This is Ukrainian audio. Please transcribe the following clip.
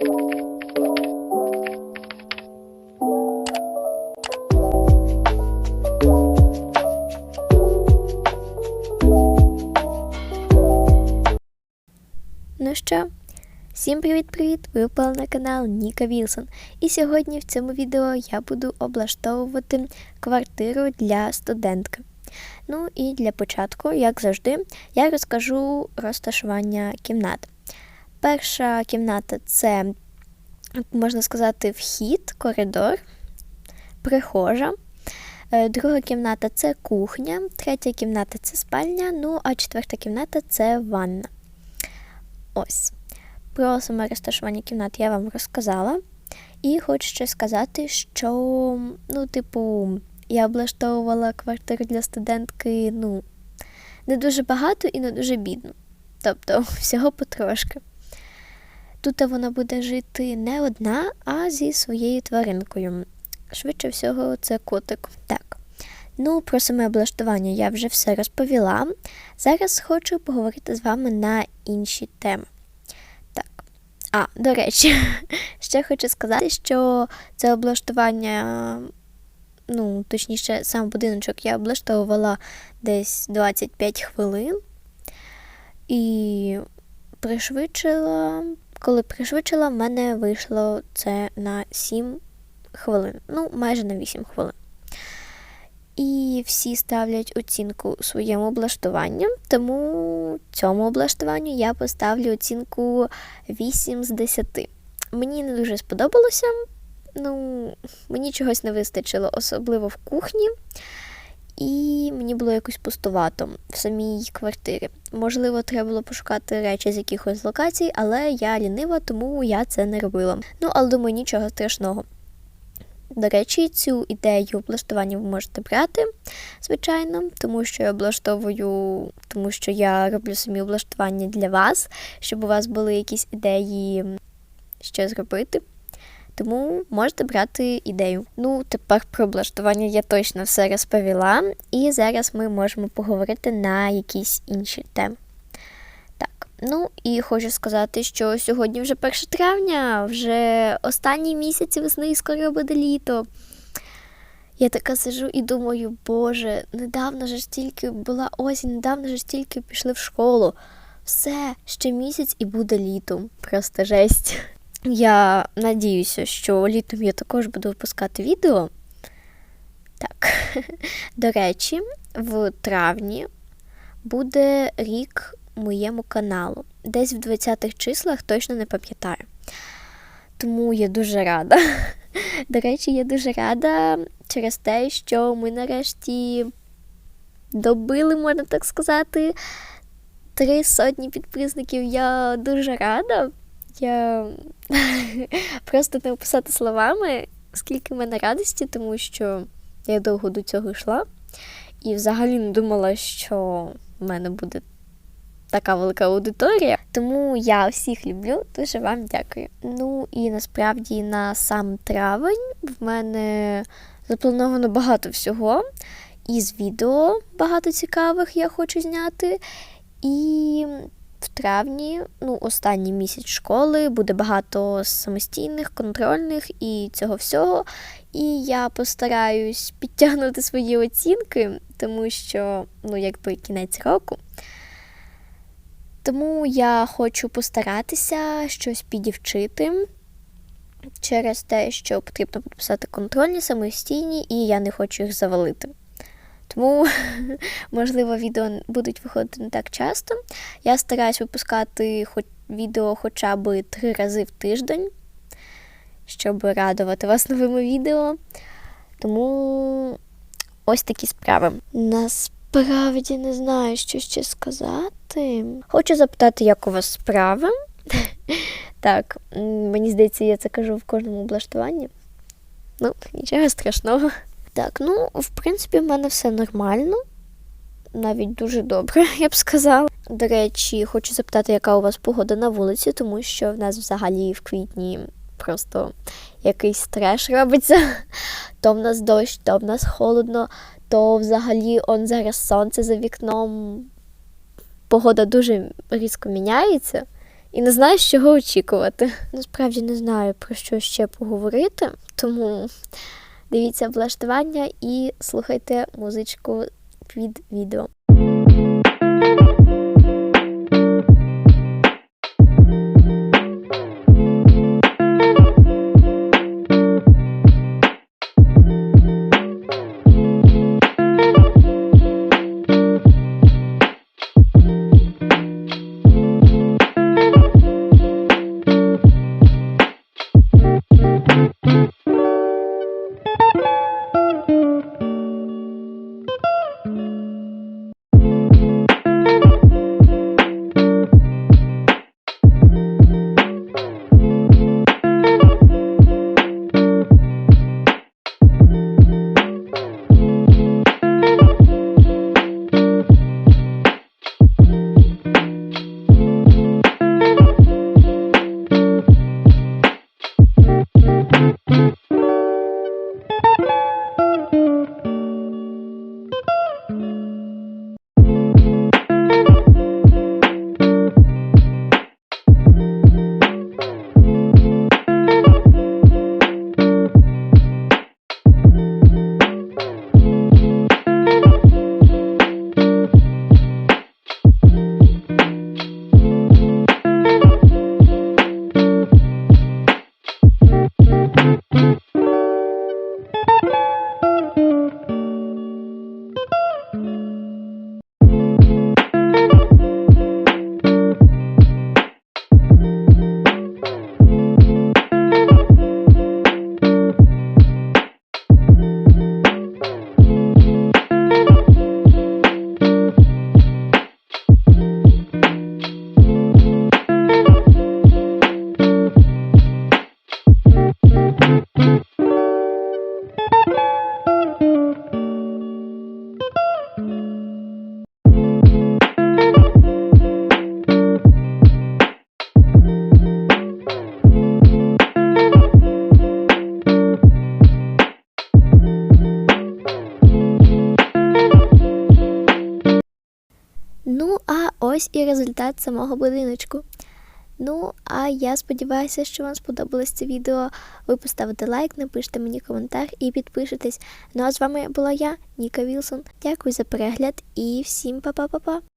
Ну що, всім привіт-привіт! Ви впали на канал Ніка Вілсон. І сьогодні в цьому відео я буду облаштовувати квартиру для студентки. Ну і для початку, як завжди, я розкажу розташування кімнат. Перша кімната це, можна сказати, вхід, коридор, прихожа. Е, Друга кімната це кухня, третя кімната це спальня, ну а четверта кімната це ванна. Ось. Про саме розташування кімнат я вам розказала. І хочу ще сказати, що, ну, типу, я облаштовувала квартиру для студентки, ну, не дуже багато і не дуже бідно. Тобто, всього потрошки. Тут вона буде жити не одна, а зі своєю тваринкою. Швидше всього, це котик. Так. Ну, про саме облаштування я вже все розповіла. Зараз хочу поговорити з вами на інші теми. Так. А, до речі, ще хочу сказати, що це облаштування, ну, точніше, сам будиночок я облаштовувала десь 25 хвилин. І пришвидшила, коли пришвидшила, в мене вийшло це на 7 хвилин. Ну, майже на 8 хвилин. І всі ставлять оцінку своєму облаштуванню, тому цьому облаштуванню я поставлю оцінку 8 з 10. Мені не дуже сподобалося, ну, мені чогось не вистачило, особливо в кухні, і мені було якось пустувато в самій квартирі. Можливо, треба було пошукати речі з якихось локацій, але я лінива, тому я це не робила. Ну, але думаю, нічого страшного. До речі, цю ідею облаштування ви можете брати, звичайно, тому що я облаштовую, тому що я роблю самі облаштування для вас, щоб у вас були якісь ідеї, що зробити. Тому можете брати ідею. Ну, тепер про облаштування я точно все розповіла, і зараз ми можемо поговорити на якісь інші теми. Так, ну і хочу сказати, що сьогодні вже 1 травня, вже останній місяць весни і скоро буде літо. Я така сижу і думаю, боже, недавно ж тільки була осінь, недавно ж тільки пішли в школу. Все, ще місяць і буде літо. Просто жесть. Я надіюся, що літом я також буду випускати відео. Так, до речі, в травні буде рік моєму каналу. Десь в 20-х числах точно не пам'ятаю. Тому я дуже рада. До речі, я дуже рада через те, що ми нарешті добили, можна так сказати, три сотні підписників. Я дуже рада. Я просто не описати словами, скільки в мене радості, тому що я довго до цього йшла. І взагалі не думала, що в мене буде така велика аудиторія. Тому я всіх люблю, дуже вам дякую. Ну і насправді на сам травень в мене заплановано багато всього. І з відео багато цікавих я хочу зняти. І в травні, ну, останній місяць школи, буде багато самостійних, контрольних і цього всього. І я постараюсь підтягнути свої оцінки, тому що, ну, якби кінець року. Тому я хочу постаратися щось підівчити через те, що потрібно підписати контрольні, самостійні, і я не хочу їх завалити. Тому, можливо, відео будуть виходити не так часто. Я стараюсь випускати хоч відео хоча б три рази в тиждень, щоб радувати вас новими відео. Тому ось такі справи. Насправді не знаю, що ще сказати. Хочу запитати, як у вас справи. Так, мені здається, я це кажу в кожному облаштуванні. Ну, нічого страшного. Так, ну, в принципі, в мене все нормально. Навіть дуже добре, я б сказала. До речі, хочу запитати, яка у вас погода на вулиці, тому що в нас взагалі в квітні просто якийсь треш робиться. То в нас дощ, то в нас холодно, то взагалі он зараз сонце за вікном. Погода дуже різко міняється. і не знаю, з чого очікувати. Насправді не знаю, про що ще поговорити, тому дивіться облаштування і слухайте музичку під відео. Ось і результат самого будиночку. Ну, а я сподіваюся, що вам сподобалось це відео. Ви поставите лайк, напишите мені коментар і підпишитесь. Ну а з вами була я, Ніка Вілсон. Дякую за перегляд і всім па-па-па-па!